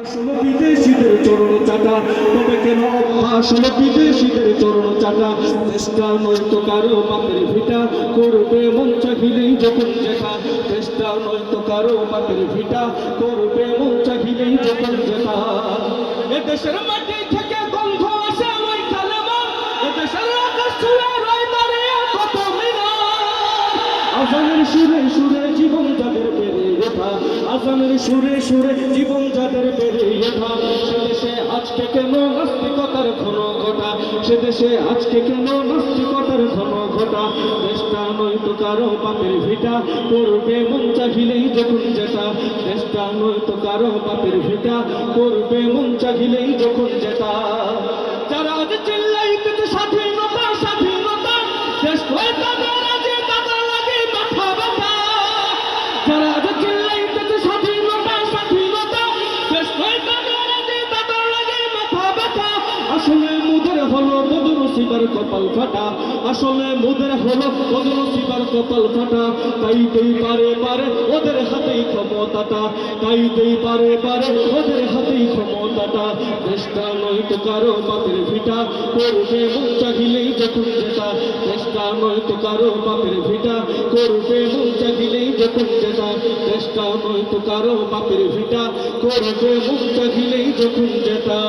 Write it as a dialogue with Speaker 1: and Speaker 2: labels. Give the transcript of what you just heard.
Speaker 1: আসলে বিদেশিদের চরণ চাটা তবে কেন আসলে বিদেশিদের চরণ চাটা চেষ্টা নয়তো কারও বাপের ভিটা। করবে মন চাহিলেই যখন যেটা। চেষ্টা নয়তো কারও বাপের ভিটা। করবে মন চাহিলেই যখন যেটা। এদেশের মাটি থেকে গন্ধ আসে ওই কালেমা। এদেশের আকাশ ছুঁয়ে সুরে সুরে জীবন যাদের ওঠা সে দেশে আজকে কেন নাস্তিকতার ঘন ঘটা? সে দেশে আজকে কেন নাস্তিকতার ঘন ঘটা? দেশটা নয়তো কারও পাপের ভিটা। করবে মন চাহিলেই যখন যেটা। দেশটা নয়তো কারও পাপের ভিটা। করবে মন চাহিলেই যখন যেটা। আসলে মুদের হলো বদর শিবার কপাল ফাটা, আসলে মুদের হলো বদর শিবার কপাল ফাটা। তাইতেই পারে পারে ওদের হাতেই ক্ষমতাটা, তাইতেই পারে পারে ওদের হাতেই ক্ষমতাটা। দেশটা নয়তো কারও বাপের ভিটা, করবে মন চাহিলেই যখন যেটা। দেশটা নয়তো কারও বাপের ভিটা, করবে মন চাহিলেই যখন যেটা। দেশটা নয়তো কারও বাপের ভিটা, করবে মন চাহিলেই যখন যেটা।